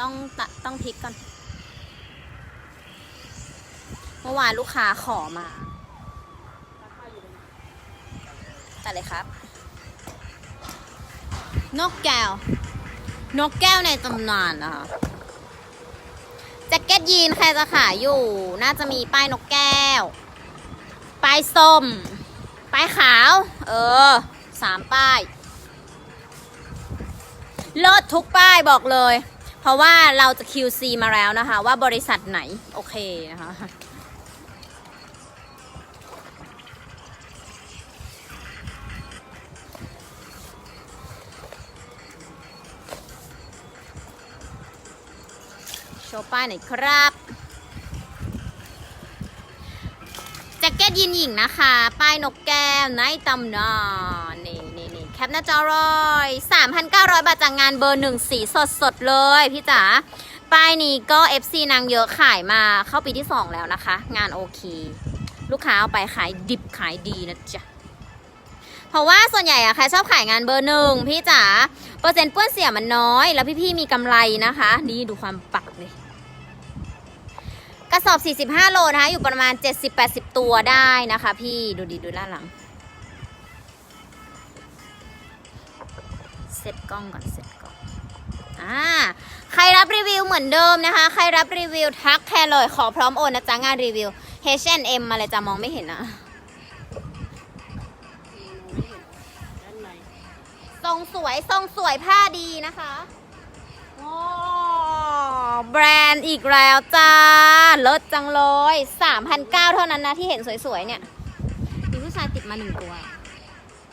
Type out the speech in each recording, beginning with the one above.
ต้องตต้องพลิกก่อน เมื่อวานลูกค้าขอมาตัดเลยครับ นกแก้ว นกแก้วในตำนานนะคะแจ็คเก็ตยีนใครจะขายอยู่ น่าจะมีป้ายนกแก้ว ป้ายส้ม ป้ายขาว เออ สามป้าย เลิศทุกป้ายบอกเลย เพราะว่าเราจะ QC มาแล้วนะคะ ว่าบริษัทไหน โอเคนะคะโชว์ป้ายหน่อยครับแจ็คเก็ตยีนหญิงนะคะ ป้ายนกแก้วในตำนาน แคปหน้าจอรอย3,900 บาทจากงานเบอร์หนึ่งสีสดสดเลยพี่จ๋าป้ายนี้ก็ FC นางเยอะขายมาเข้าปีที่ 2 แล้วนะคะ งานโอเค ลูกค้าเอาไปขายดิบขายดีนะจ๊ะเพราะว่าส่วนใหญ่อะใครชอบขายงานเบอร์หนึ่งพี่จ๋าเปอร์เซ็นต์เปื้อนเสียมันน้อย แล้วพี่ๆมีกำไรนะคะ นี่ดูความปักเลยกระสอบ 45 โลนะคะ อยู่ประมาณ 70-80 ตัวได้นะคะ พี่ดูดีดูด้านหลัง เซตกล้องก่อนเซตกล้องอ่าใครรับรีวิวเหมือนเดิมนะคะ ใครรับรีวิวทักแค่เลยขอพร้อมโอนนะจ๊ะงานรีวิว H&M มาเลยจะมองไม่เห็นนะด้านในทรงสวยทรงสวยผ้าดีนะคะโอ้แบรนด์อีกแล้วจ้าลดจังเลย3,900เท่านั้นนะที่เห็นสวยๆเนี่ยมีผู้ชายติดมาหนึ่งตัว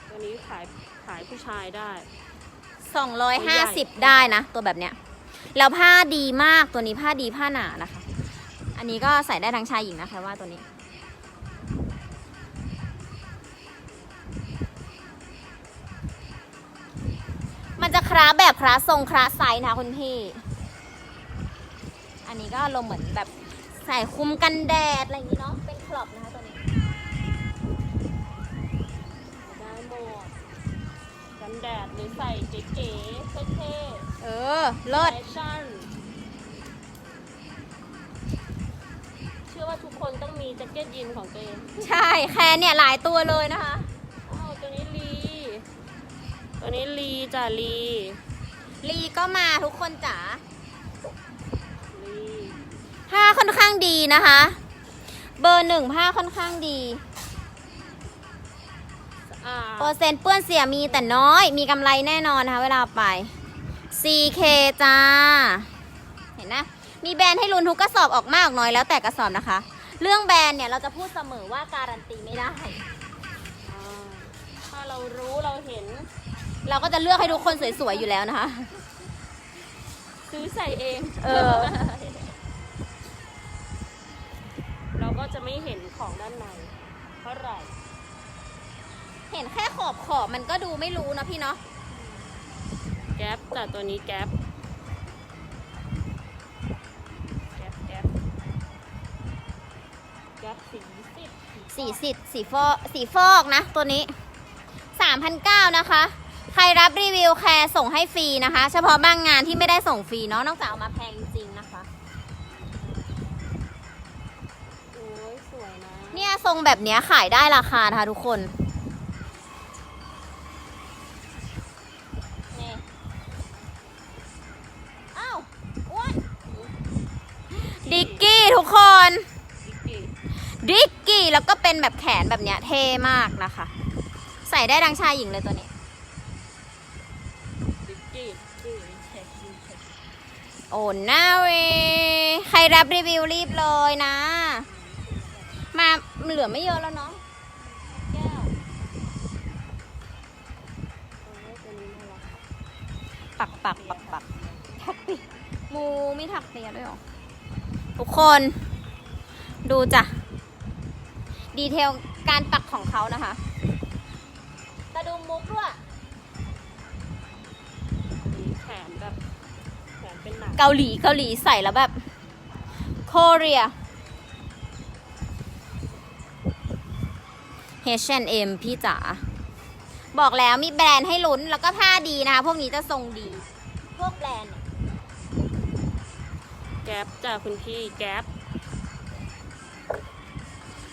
ตัวนี้ขายขายผู้ชายได้ 250 ได้นะ ตัวแบบเนี้ย แล้วผ้าดีมากตัวนี้ผ้าดีผ้าหนานะคะ อันนี้ก็ใส่ได้ทั้งชายหญิงนะคะว่าตัวนี้ มันจะคราแบบคราทรงคราไซส์นะคะคุณพี่ อันนี้ก็ลมเหมือนแบบใส่คุมกันแดดอะไรอย่างนี้เนาะ เป็นครอบนะคะตัวนี้ได้หมด กันแดดหรือใส่เก๋ๆเท่เออๆเลิศแฟชั่นเชื่อว่าทุกคนต้องมีแจ็คเก็ตยีนของตัวเองใช่แค่เนี่ยหลายตัวเลยนะคะ อ้าวตัวนี้ลี ตัวนี้ลีจ้ะลีลีก็มาทุกคนจ๋าลี ผ้าค่อนข้างดีนะคะ เบอร์หนึ่งผ้าค่อนข้างดีอ่า เปอร์เซ็นต์เปื้อนเสียมีแต่น้อย มีกำไรแน่นอนนะคะเวลาไป CK จ้า เห็นนะ มีแบรนด์ให้ลุ้นทุกกระสอบออกมากออกน้อยแล้วแต่กระสอบนะคะ เรื่องแบรนด์เนี่ยเราจะพูดเสมอว่าการันตีไม่ได้อ่าถ้าเรารู้เราเห็น เราก็จะเลือกให้ทุกคนสวยๆอยู่แล้วนะคะ ซื้อใส่เอง เออ เราก็จะไม่เห็นของด้านในเท่าไหร่ เห็นแค่ขอบขอบๆมันก็ดูไม่รู้นะพี่เนาะแก๊ปแต่ตัวนี้แก๊ปแก๊ปแก๊ปแก๊ปสีสิบสีสิทธิ์สีฟอกสีฟอกนะตัวนี้3,900นะคะ ใครรับรีวิวแคร์ส่งให้ฟรีนะคะ เฉพาะบางงานที่ไม่ได้ส่งฟรีเนาะนอกจากเอามาแพงจริงๆนะคะโอ้ยสวยนะ เนี่ยทรงแบบเนี้ยขายได้ราคานะคะทุกคนนี่ ทุกคนดิกกี้ดิกกี้ แล้วก็เป็นแบบแขนแบบเนี้ยเท่มากนะคะ ใส่ได้ทั้งชายหญิงเลยตัวนี้ดิกกี้ดิกกี้โอ้น่าเวใครรับรีวิวรีบเลยนะ มาเหลือไม่เยอะแล้วเนาะแก้วโอ้ยตัวนี้น่ารักปักปักปักปักถักปีมูไม่ถักเปียด้วยเหรอ ทุกคน ดูจ้ะ ดีเทลการปักของเขานะคะตะดุมมุกด้วยมีแขนแบบแขนเป็นหนังเกาหลีเกาหลีใส่แล้วแบบโคเรีย H&M พี่จ๋าบอกแล้วมีแบรนด์ให้ลุ้นแล้วก็ผ้าดีนะคะ พวกนี้จะทรงดี แก๊ปจ้ะคุณพี่แก๊ป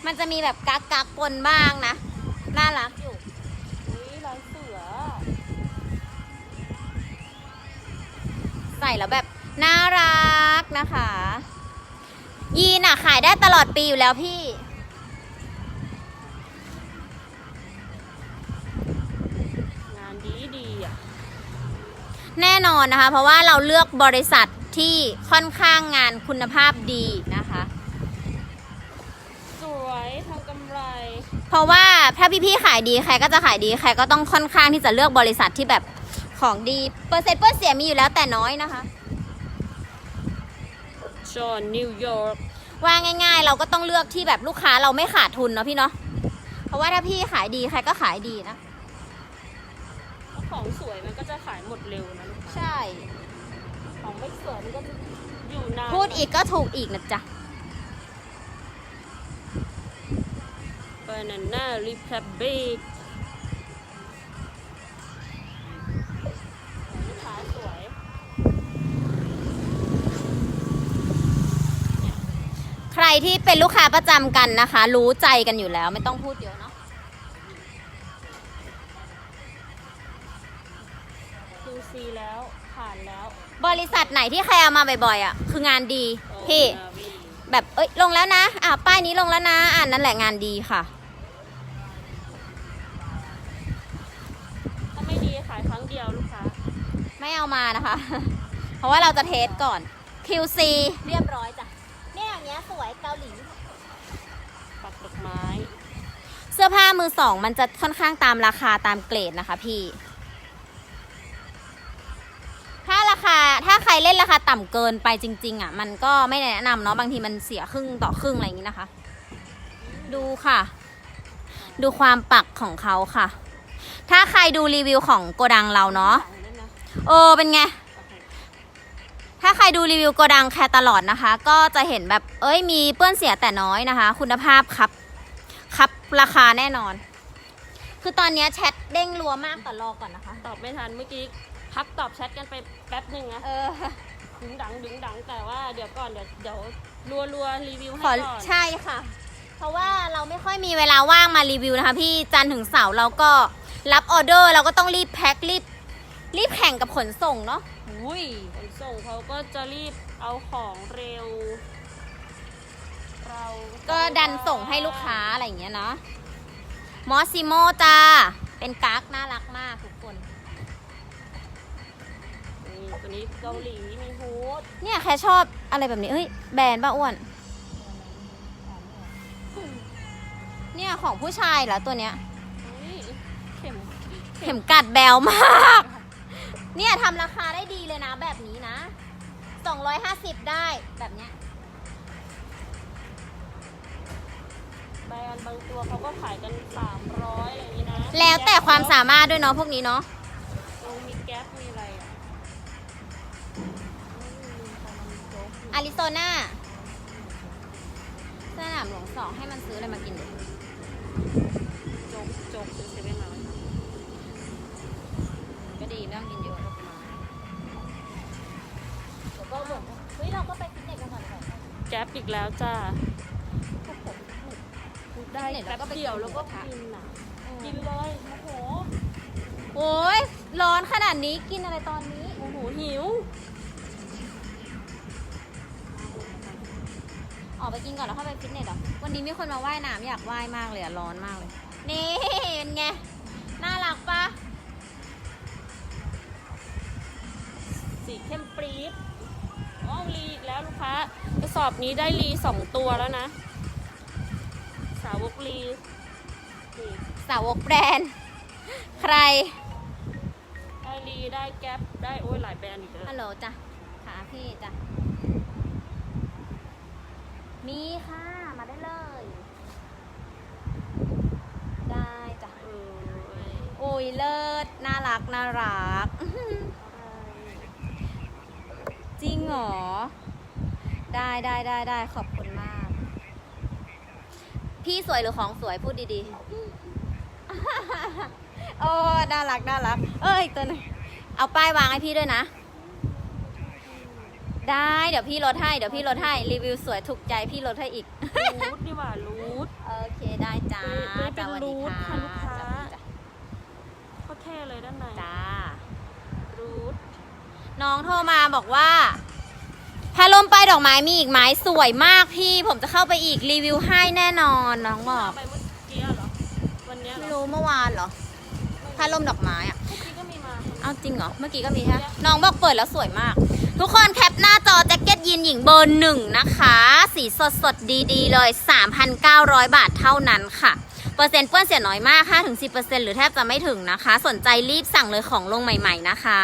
มันจะมีแบบกักกักๆปนบ้างนะ น่ารักอยู่อุ้ยลายเสือ ใส่แล้วแบบน่ารักนะคะ ยีนอะขายได้ตลอดปีอยู่แล้วพี่ งานดีดีๆอะแน่นอนนะคะ เพราะว่าเราเลือกบริษัท ที่ค่อนข้างงานคุณภาพดีนะคะ สวยทำกำไร เพราะว่าถ้าพี่ๆขายดีใครก็จะขายดีใครก็ต้องค่อนข้างที่จะเลือกบริษัทที่แบบของดีเปอร์เซ็นต์เปอร์เสียมีอยู่แล้วแต่น้อยนะคะจอห์นนิวยอร์กว่าง่าย ๆ เราก็ต้องเลือกที่แบบลูกค้าเราไม่ขาดทุนเนาะพี่เนาะเพราะว่าถ้าพี่ขายดีใครก็ขายดีนะ ของสวยมันก็จะขายหมดเร็วนะลูกค้า ใช่ ของไม่สวยมันก็จะอยู่นานพูดอีกก็ถูกอีกนะจ๊ะบานาน่าริพับบิกลูกค้าสวย ใครที่เป็นลูกค้าประจำกันนะคะ รู้ใจกันอยู่แล้วไม่ต้องพูดเยอะเนาะดูซีแล้วผ่านแล้ว บริษัทไหนที่ใครเอามาบ่อยๆอะคืองานดีพี่นาวีแบบเอ้ยลงแล้วนะ อ่าป้ายนี้ลงแล้วนะ อ่านนั่นแหละงานดีค่ะ ถ้าไม่ดีขายครั้งเดียวลูกค้าไม่เอามานะคะ เพราะว่าเราจะเทสก่อน QC เรียบร้อยจ้ะเนี่ยอย่างเงี้ยสวยเกาหลีปักดอกไม้ เสื้อผ้ามือสอง มันจะค่อนข้างตามราคาตามเกรดนะคะพี่ ถ้าราคาถ้าใครเล่นราคาต่ำเกินไปจริง ๆ อะ มันก็ไม่แนะนำเนาะบางทีมันเสียครึ่งต่อครึ่งอะไรอย่างนี้นะคะ ดูค่ะ ดูความปักของเขาค่ะ ถ้าใครดูรีวิวของโกดังเราเนาะขายนั่นนะเออเป็นไง ถ้าใครดูรีวิวโกดังแคร์ตลอดนะคะ ก็จะเห็นแบบเอ้ยมีเปื้อนเสียแต่น้อยนะคะ คุณภาพครับ ครับราคาแน่นอน คือตอนนี้แชทเด้งรัวมากแต่รอก่อนนะคะ ตอบไม่ทันเมื่อกี้ พักตอบแชทกันไปแป๊บหนึ่งนะเออ ดึงดังดึงดังแต่ว่าเดี๋ยวก่อนเดี๋ยวเดี๋ยวรัวรัวรีวิวให้ขอก่อนใช่ค่ะ เพราะว่าเราไม่ค่อยมีเวลาว่างมารีวิวนะคะพี่จันทร์ถึงเสาร์เราก็รับออเดอร์เราก็ต้องรีบแพ็ครีบรีบแข่งกับขนส่งเนาะอุ้ยขนส่งเขาก็จะรีบเอาของเร็ว เราก็ดันส่งให้ลูกค้าอะไรอย่างเงี้ยเนาะมอสซิโมจ้าเป็นกั๊กน่ารักมากทุกคน นี่ตัวนี้เกาหลีมีฮูดเนี่ยแค่ชอบอะไรแบบนี้เฮ้ยแบรนด์ป้าอ้วน เนี่ยของผู้ชายเหรอตัวเนี้ย นี่เข็มเข็มกัดแบวมาก เนี่ยทำราคาได้ดีเลยนะ แบบนี้นะ 250 ได้แบบเนี้ยแบรนด์บางตัวเขาก็ขายกัน 300อะไรอย่างนี้นะแล้วแต่ความสามารถด้วยเนาะพวกนี้เนาะ อาริโซนาสนามหลวงสองให้มันซื้ออะไรมากินดิจกจกซื้อเซเว่นมาไว้ค่ะก็ดีไม่ต้องกินเยอะเดี๋ยวก็บ่นเฮ้ยเราก็ไปฟิตเนสกันก่อนก่อนแก๊ปอีกแล้วจ้าได้ฟิตเนสแป๊บแล้วก็ไปเดียวกินแล้วก็หมูกระทะกินอะกินเลยโอ้โห โอ้ยร้อนขนาดนี้กินอะไรตอนนี้ โอ้โหหิว ออกไปกินก่อนแล้วเข้าไปฟิตเนสเหรอ วันนี้มีคนมาว่ายน้ำอยากว่ายมากเลยอะร้อนมากเลย นี่เป็นไง น่ารักปะสีเข้มปรี๊ดอ๋อรีอีกแล้วลูกค้ากระสอบนี้ได้รีสองตัวแล้วนะ สาวกรีนี่สาวกแบรนด์ ใคร ได้รีได้แก๊ปได้โอ้ยหลายแบรนด์อีกเลยฮัลโหลจ้ะค่ะพี่จ้ะ มีค่ะ มาได้เลย ได้จ้ะเออโอ้ยเลิศ น่ารัก น่ารัก จริงเหรอ ได้ได้ได้ได้ขอบคุณมาก พี่สวยหรือของสวยพูดดีๆ โอ้ น่ารัก น่ารัก เอ้ยอีกตัวหนึงเอาป้ายวางให้พี่ด้วยนะ ได้เดี๋ยวพี่ลดให้เดี๋ยวพี่ลดให้รีวิวสวยถูกใจพี่ลดให้อีก รูทดีกว่ารูท โอเคได้จ้าไม่เป็นจ้าสวัสดีรูทค่ะค่ะลูกค้า จ้ะก็เท่เลยด้านในจ้ารูทน้องโทรมาบอกว่าพัดลมป้ายดอกไม้มีอีกไหมสวยมากพี่ผมจะเข้าไปอีกรีวิวให้แน่นอนน้องบอกเอาไปเมื่อกี้เหรอ วันเนี้ยเหรไม่อรู้เมื่อวานเหรอพัดลมดอกไม้อะเมื่อกี้ก็มีมา เอาจริงเหรอเมื่อกี้ก็มีใช่ไหมน้องบอกเปิดแล้วสวยมาก ทุกคนแคปหน้าจอแจ็คเก็ตยีนหญิงเบอร์หนึ่งนะคะ สีสดสดดีๆ เลย 3,900 บาทเท่านั้นค่ะ เปอร์เซ็นต์เปื้อนเสียน้อยมาก 5-10%หรือแทบจะไม่ถึงนะคะ สนใจรีบสั่งเลยของลงใหม่ ๆ นะคะ